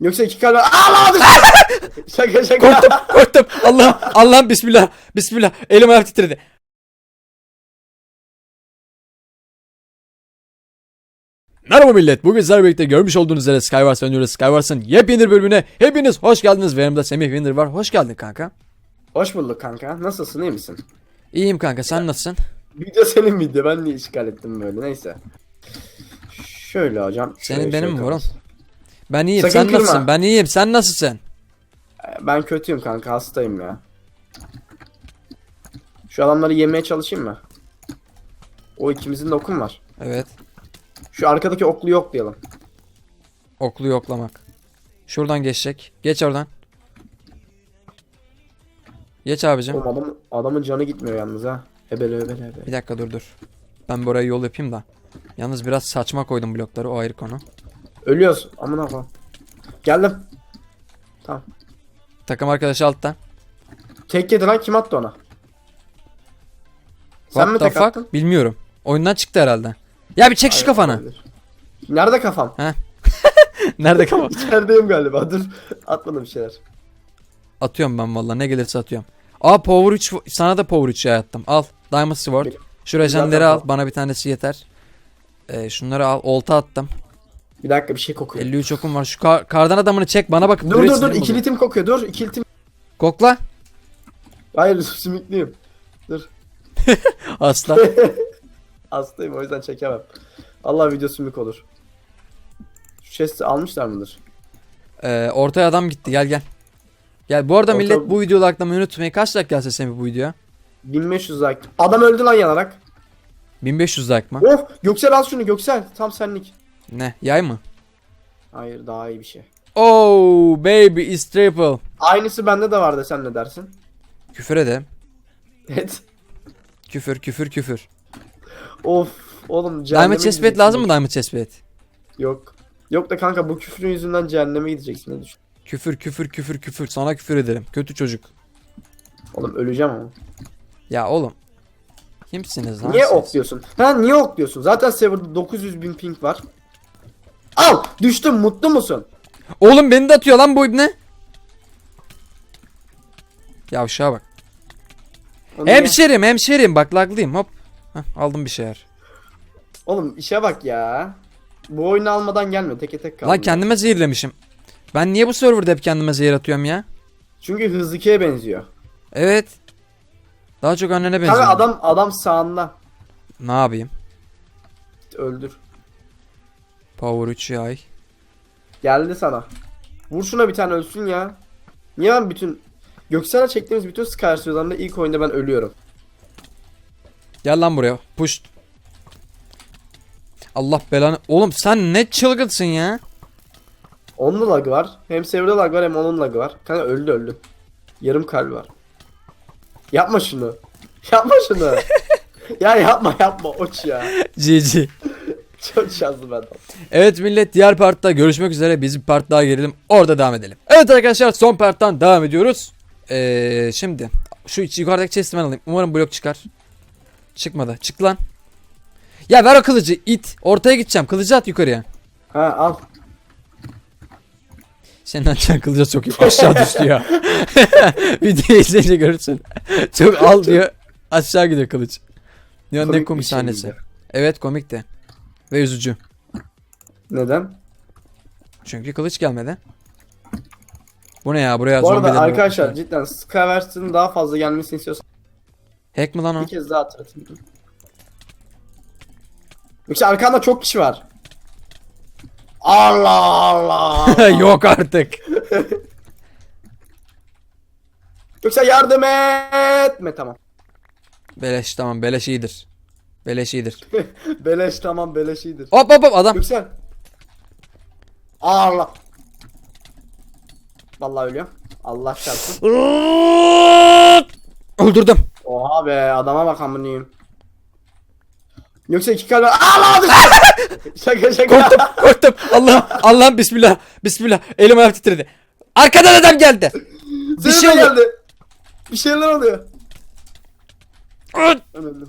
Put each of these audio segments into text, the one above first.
Yoksa iki kalp Aa lan! şaka şaka. Korktum korktum. Allah'ım Allah'ım bismillah. Bismillah. Elim ayağım titredi. Merhaba millet. Bugün sizlerle birlikte görmüş olduğunuz üzere Skywars oynuyoruz. Skywars'ın yepyeni bölümüne hepiniz hoş geldiniz. Ve yanımda Semih Winder var. Hoş geldin kanka. Hoş bulduk kanka. Nasılsın iyi misin? İyiyim kanka sen nasılsın? Video senin video. Ben niye işgal ettim böyle neyse. Şöyle hocam. Senin şöyle benim mi şöyle oğlum? Ben iyiyim. Sakın sen kırma. nasılsın? Ben iyiyim. Sen nasılsın? Ben kötüyüm kanka hastayım ya. Şu adamları yemeye çalışayım mı? O ikimizin de okum var. Evet. Şu arkadaki oklu yok diyelim. Oklu yoklamak. Şuradan geçecek. Geç oradan. Geç abicim. Oğlum adam, adamın canı gitmiyor yalnız ha. Hebele hebele hebele. Bir dakika dur dur. Ben buraya yol yapayım da. Yalnız biraz saçma koydum blokları o ayrı konu. Ölüyoruz. Amına koyayım. Geldim. Tamam. Takım arkadaşı altta. Tek yedi lan kim attı ona? Sen What mi the tek fuck? attın? Bilmiyorum. Oyundan çıktı herhalde. Ya bir çek şu Hayır, kafanı. olabilir. Nerede kafam? Nerede kafa? İçerideyim galiba. Dur. Atmadım bir şeyler. atıyorum ben valla ne gelirse atıyorum. Aa Power 3 sana da Power 3 attım. Al. Diamond Sword. Şu Zaten al. Bana bir tanesi yeter. Ee, şunları al. Olta attım. Bir dakika bir şey kokuyor. 53 okum var. Şu kar- kardan adamını çek bana bakıp Dur dur dur. İkili tim kokuyor. Dur. İkili tim. Kokla. Hayır sümüklüyüm. Dur. Asla. Hastayım o yüzden çekemem. Allah video sümük olur. Şu chest'i almışlar mıdır? Ee, ortaya adam gitti. Gel gel. Gel bu arada Orta- millet bu videoyu likelamayı unutmayın. Kaç like gelse Semih bu videoya? 1500 like. Adam öldü lan yanarak. 1500 like mı? Oh Göksel al şunu Göksel. Tam senlik. Ne? Yay mı? Hayır daha iyi bir şey. Oh baby is triple. Aynısı bende de vardı sen ne dersin? Küfür ede. Evet. Küfür küfür küfür. Of oğlum cehenneme Diamond chestplate gideceksin. lazım mı Diamond chestplate? Yok. Yok da kanka bu küfrün yüzünden cehenneme gideceksin ne düşün. Küfür küfür küfür küfür. Sana küfür ederim. Kötü çocuk. Oğlum öleceğim ama. Ya oğlum. Kimsiniz lan Niye siz? ok diyorsun? Ha niye ok diyorsun? Zaten serverda 900 bin ping var. Al düştüm mutlu musun? Oğlum beni de atıyor lan bu ibne. Yavşağa bak. O niye? Hemşerim hemşerim bak laglıyım hop. Heh, aldım bir şeyler. Oğlum işe bak ya. Bu oyunu almadan gelme teke tek kaldım. Lan kendime zehirlemişim. Ben niye bu serverda hep kendime zehir atıyorum ya? Çünkü hızlı ikiye benziyor. Evet. Daha çok annene benziyor. Kanka adam adam sağında. Ne yapayım? Git öldür. Power 3 yay. Geldi sana. Vur şuna bir tane ölsün ya. Niye ben bütün Göksel'e çektiğimiz bütün videolarında ilk oyunda ben ölüyorum. Gel lan buraya. Push. Allah belanı. Oğlum sen ne çılgınsın ya. Onun da lagı var. Hem serverda lag var hem onun lagı var. Kanka öldü öldü. Yarım kalbi var. Yapma şunu. Yapma şunu. ya yapma yapma oç ya. GG. Çok şanslı ben. Evet millet diğer partta görüşmek üzere. Biz bir part daha gelelim. Orada devam edelim. Evet arkadaşlar son parttan devam ediyoruz. Ee, şimdi şu yukarıdaki chest'i ben alayım. Umarım blok çıkar. Çıkmadı. Çık lan. Ya ver o kılıcı it. Ortaya gideceğim. Kılıcı at yukarıya. Ha al. Senin atacağın kılıca çok iyi. Aşağı düştü ya. Videoyu izleyince görürsün. Çok al diyor. Aşağı gidiyor kılıç. Dünyanın en Komik şey sahnesi. Evet komik de. Ve üzücü. Neden? Çünkü kılıç gelmedi. Bu ne ya buraya Bu arada zombiler arkadaşlar cidden Skywars'ın daha fazla gelmesini istiyorsan Hack mi lan o? bir kez daha hatırlatayım. Yoksa arkanda çok kişi var. Allah Allah. Yok artık. Yoksa yardım etme tamam. Beleş tamam beleş iyidir. Beleş iyidir. beleş tamam beleş iyidir. Hop hop hop adam. Yüksel. Allah. Vallahi ölüyorum. Allah çarpsın. Öldürdüm. Oha be adama bak amınıyım. Yoksa iki kalp Allah Şaka şaka. Korktum korktum. Allah'ım Allah'ım bismillah. Bismillah. Elim ayağım titredi. Arkadan adam geldi. Bir şey oluyor. geldi. Bir şeyler oluyor. Öldüm.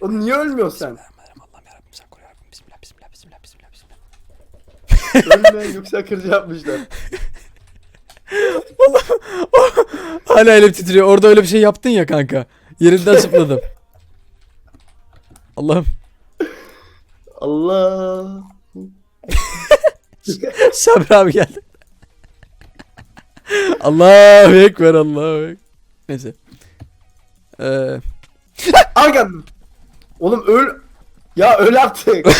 Oğlum niye ölmüyorsun sen? Allah'ım yarabbim sen koru yarabbim. Bismillah bismillah bismillah bismillah bismillah. Ölmeyen yüksek kırıcı yapmışlar. Hala elim titriyor. Orada öyle bir şey yaptın ya kanka. Yerinden zıpladım. Allah'ım. Allah. Sabri abi geldi. Allahu ekber Allahu ekber. Neyse. Ee, Arkan. Oğlum öl. Ya öl artık.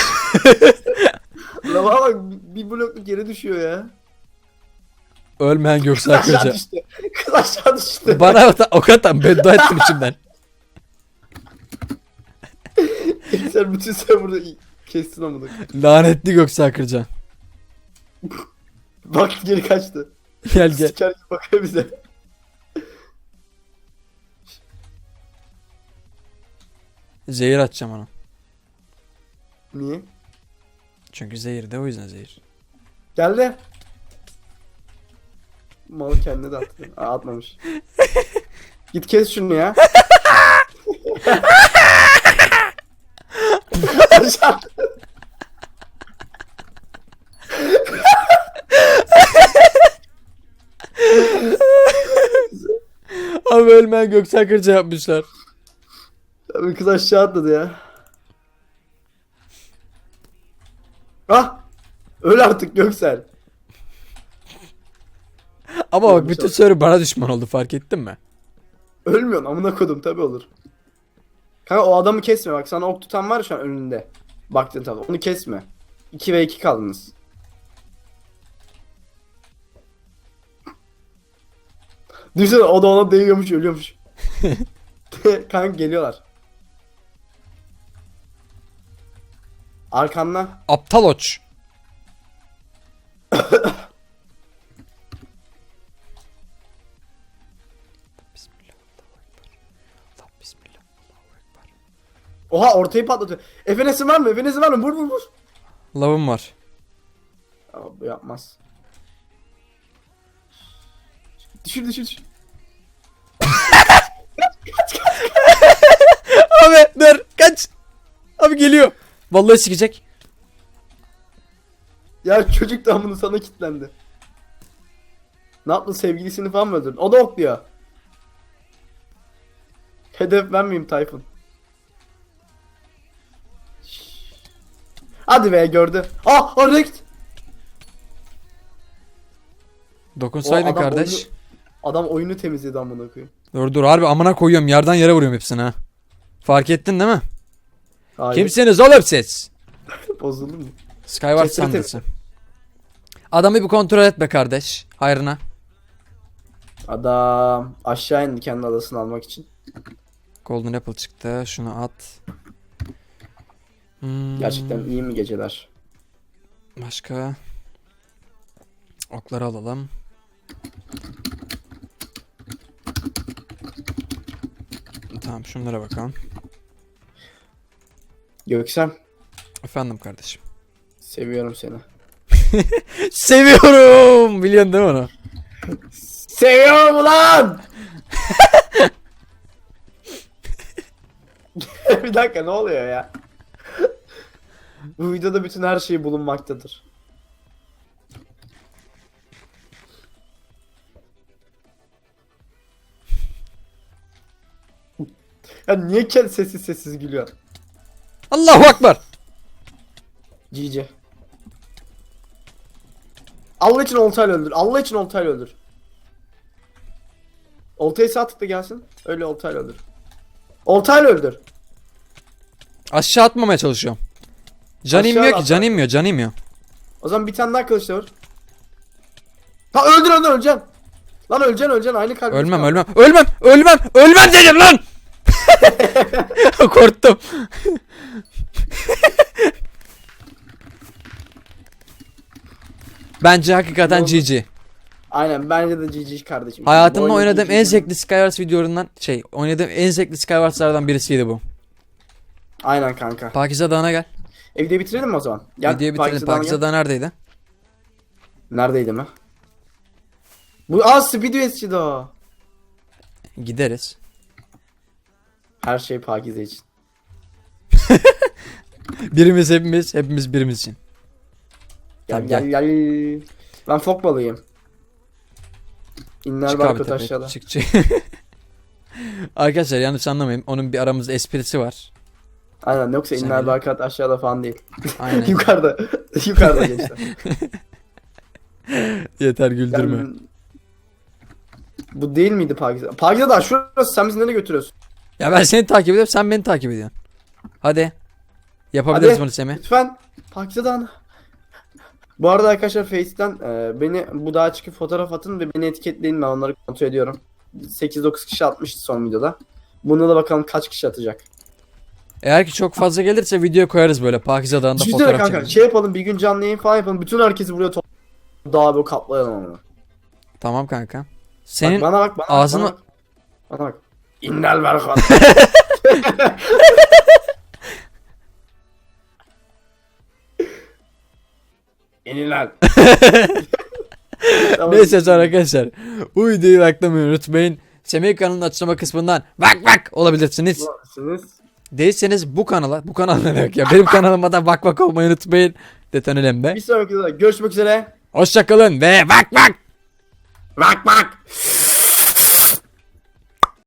Lava bak bir blokluk yere düşüyor ya. ölmeyen Kız Göksel aşağı Kırca. düştü. Kız aşağı düştü. Bana ok atan beddua ettim içimden. Sen bütün burada kestin amına. Lanetli Göksel Kırca. Bak geri kaçtı. Gel gel. Siker gibi bakıyor bize. Zehir atacağım ona. Niye? Çünkü zehir de o yüzden zehir. Geldi. Malı kendine de attı. Aa, atmamış. Git kes şunu ya. Abi ölmeyen Göksel Kırca yapmışlar. Abi kız aşağı atladı ya. Ah! Öl artık Göksel. Ama bak bütün abi. bana düşman oldu fark ettin mi? Ölmüyorsun amına kodum tabi olur. Kanka o adamı kesme bak sana ok tutan var şu an önünde. Baktın tabi onu kesme. 2 ve 2 kaldınız. Düşünsene o da ona değiyormuş ölüyormuş. Kanka geliyorlar. Arkandan. Aptal oç. Oha ortayı patlatıyor. Efenesi var mı? Efenesi var mı? Vur vur vur. Lavım var. Ama bu yapmaz. Düşür düşür düşür. Abi dur kaç. Abi geliyor. Vallahi sikecek. Ya çocuk da bunu sana kilitlendi. Ne yaptın sevgilisini falan mı öldürdün? O da okluyor. Hedef ben miyim Tayfun? Hadi be gördü. Ah oraya git. Dokunsaydın O adam kardeş. oyunu- Adam oyunu temizledi amına koyayım. Dur dur harbi amına koyuyorum yerden yere vuruyorum hepsini ha. Fark ettin değil mi? Hayır. Kimsiniz oğlum siz? Bozuldu mu? Skyward sandısı. Adamı bir kontrol et be kardeş. Hayrına. Adam aşağı indi kendi adasını almak için. Golden Apple çıktı. Şunu at. Hmm, Gerçekten iyi mi geceler? Başka. Okları alalım. Tamam şunlara bakalım. Göksel Efendim kardeşim. seviyorum seni. Seviyorum. Biliyorsun değil mi onu? Seviyorum ulan! bir dakika ne oluyor ya? Bu videoda bütün her şey bulunmaktadır. Ya niye kendi sessiz sessiz gülüyor? Allahu Akbar. Cici. Allah için oltayla öldür. Allah için oltayla öldür. Oltayı sağ tıkla gelsin. Öyle oltayla öldür. Oltayla öldür. Aşağı atmamaya çalışıyorum. Can Aşağı inmiyor ki. Can inmiyor. Can inmiyor. O zaman bir tane daha kılıçla vur. Ha öldür öldür öleceksin. Lan öleceksin öleceksin aynı kalp. Ölmem ölmem. Ölmem. Ölmem. Ölmem dedim lan. Korktum. Bence hakikaten oldu? GG. Aynen bence de GG kardeşim. Hayatımda oynadığım en zevkli Skywars videolarından şey, oynadığım en zevkli Skywars'lardan birisiydi bu. Aynen kanka. Pakize Dağı'na gel. E videoyu bitirelim mi o zaman? Gel, Videoyu bitirelim. Pakize. Dağı neredeydi? Neredeydi mi? Bu aa Speedway'sçiydi o. Gideriz. Her şey Pakize için. Birimiz hepimiz, hepimiz birimiz için. Gel Tamam, gel gel. Ben fok balığıyım. İnler Çık abi barkod tepeye. aşağıda. Çık çık. Arkadaşlar yanlış anlamayın. Onun bir aramızda esprisi var. Aynen yoksa Sen inler gel. aşağıda falan değil. Aynen. yukarıda. yukarıda gençler. Yeter güldürme. Yani- Bu değil miydi Pakize? Pakize daha şurası sen bizi nereye götürüyorsun? Ya ben seni takip ediyorum sen beni takip ediyorsun. Hadi. Yapabiliriz Hadi. bunu Semih. Lütfen Pakize Dağı'na. Bu arada arkadaşlar Face'ten e, beni bu dağa çıkıp fotoğraf atın ve beni etiketleyin ben onları kontrol ediyorum. 8-9 kişi atmıştı son videoda. Bunda da bakalım kaç kişi atacak. Eğer ki çok fazla gelirse video koyarız böyle Pakize Dağı'nda Düşünsene fotoğraf kanka çekeriz. şey yapalım bir gün canlı yayın falan yapalım. Bütün herkesi buraya toplayalım. Dağı böyle kaplayalım onu. Tamam kanka. Senin bak, bana bak bana ağzını- bak. Bana bak. Bana bak. İnnel berkat. İniler. Tamam. Neyse sonra arkadaşlar. Bu videoyu likelamayı unutmayın. Semih kanalının açıklama kısmından bak bak olabilirsiniz. Değilseniz bu kanala, bu kanal ne demek ya? Benim kanalıma da bak bak olmayı unutmayın. Detonelem be. bir sonraki videoda görüşmek üzere. Hoşçakalın ve bak bak. Bak bak.